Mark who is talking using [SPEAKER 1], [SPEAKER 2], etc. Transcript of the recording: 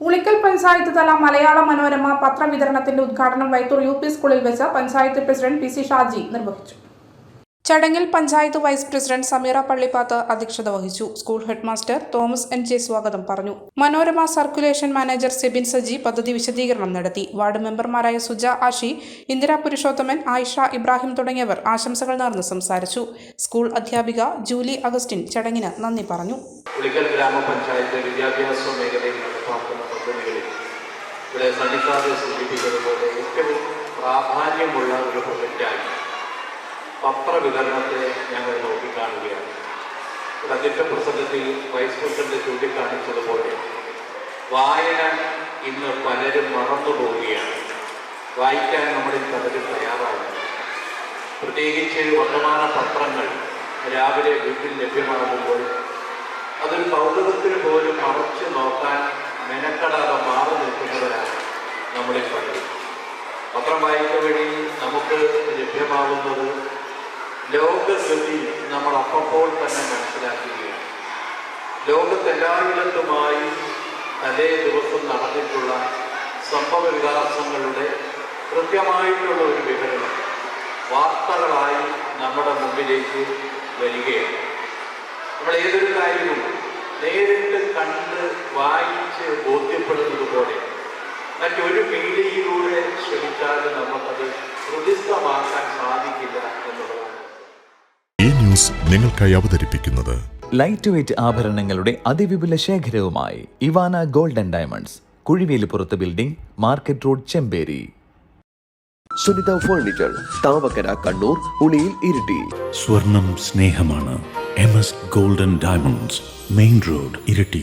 [SPEAKER 1] ഉളിക്കൽ പഞ്ചായത്ത് തല മലയാള മനോരമ പത്രവിതരണത്തിന്റെ ഉദ്ഘാടനം Vaithur U P സ്കൂളിൽ വെച്ച് panchayat president P C Shaji നിർവഹിച്ചു. ചടങ്ങിൽ പഞ്ചായത്ത് വൈസ് പ്രസിഡന്റ് സമീറ പള്ളിപ്പാത്ത് അധ്യക്ഷത വഹിച്ചു. School headmaster Thomas N J സ്വാഗതം പറഞ്ഞു. മനോരമ സർക്കുലേഷൻ മാനേജർ സെബിൻ സജി പദ്ധതി വിശദീകരണം നടത്തി. വാർഡ് മെമ്പർമാരായ സുജ ആഷി ഇന്ദിര പുരുഷോത്തമൻ ആയിഷ ഇബ്രാഹിം തുടങ്ങിയവർ ആശംസകൾ നേർന്ന് സംസാരിച്ചു. സ്കൂൾ അധ്യാപിക ജൂലി അഗസ്റ്റിൻ ചടങ്ങിന് നന്ദി പറഞ്ഞു.
[SPEAKER 2] ഗ്രാമപഞ്ചായത്ത് വിദ്യാഭ്യാസ മേഖലയിൽ പദ്ധതികളിൽ. ഇവിടെ സണ്ണിക്കാതെ സൂചിപ്പിച്ചതുപോലെ ഏറ്റവും പ്രാധാന്യമുള്ള ഒരു പ്രൊജക്റ്റായി പത്രവിതരണത്തെ ഞങ്ങൾ നോക്കിക്കാണുകയാണ്. അധ്യക്ഷ പ്രസംഗത്തിൽ വൈസ് പ്രസിഡന്റ് ചൂണ്ടിക്കാണിച്ചതുപോലെ വായന ഇന്ന് പലരും മറന്നു പോവുകയാണ്. വായിക്കാൻ നമ്മളിൽ പലരും തയ്യാറാകുന്നു പ്രത്യേകിച്ച് വർത്തമാന പത്രങ്ങൾ രാവിലെ വീട്ടിൽ ലഭ്യമാകുമ്പോൾ അതൊരു കൗതുകത്തിന് പോലും മറച്ചു നോക്കാൻ മെനക്കെടാതെ മാറി നിൽക്കുന്നവരാണ് നമ്മളിൽ പറയുന്നത് പത്രം വായിക്ക വഴി നമുക്ക് ലഭ്യമാകുന്നത് ലോകഗതി നമ്മൾ അപ്പപ്പോൾ തന്നെ മനസ്സിലാക്കുകയാണ്. ലോകത്തെല്ലായിടത്തുമായി അതേ ദിവസം നടന്നിട്ടുള്ള സംഭവ വികാസങ്ങളുടെ കൃത്യമായിട്ടുള്ള ഒരു വിവരണം വാർത്തകളായി നമ്മുടെ മുമ്പിലേക്ക് വരികയാണ്. നമ്മൾ ഏതൊരു കാര്യവും ബോധ്യപ്പെടുന്നത് പോലെ മറ്റൊരു മീഡിയയിലൂടെ ശ്രമിച്ചാലും നമുക്കത് ഹൃദിസ്ഥമാക്കാൻ സാധിക്കില്ല എന്നുള്ളതാണ്.
[SPEAKER 3] ഈ ന്യൂസ് നിങ്ങൾക്കായി അവതരിപ്പിക്കുന്നത്
[SPEAKER 4] ലൈറ്റ് വെയ്റ്റ് ആഭരണങ്ങളുടെ അതിവിപുല ശേഖരവുമായി Ivana golden diamonds Kuzhivelippurath building market road Chemperi
[SPEAKER 5] Sunitha furniture Thavakkara Kannur Uliyil Iritty.
[SPEAKER 6] സ്വർണം സ്നേഹമാണ് M S golden diamonds main road Iritty.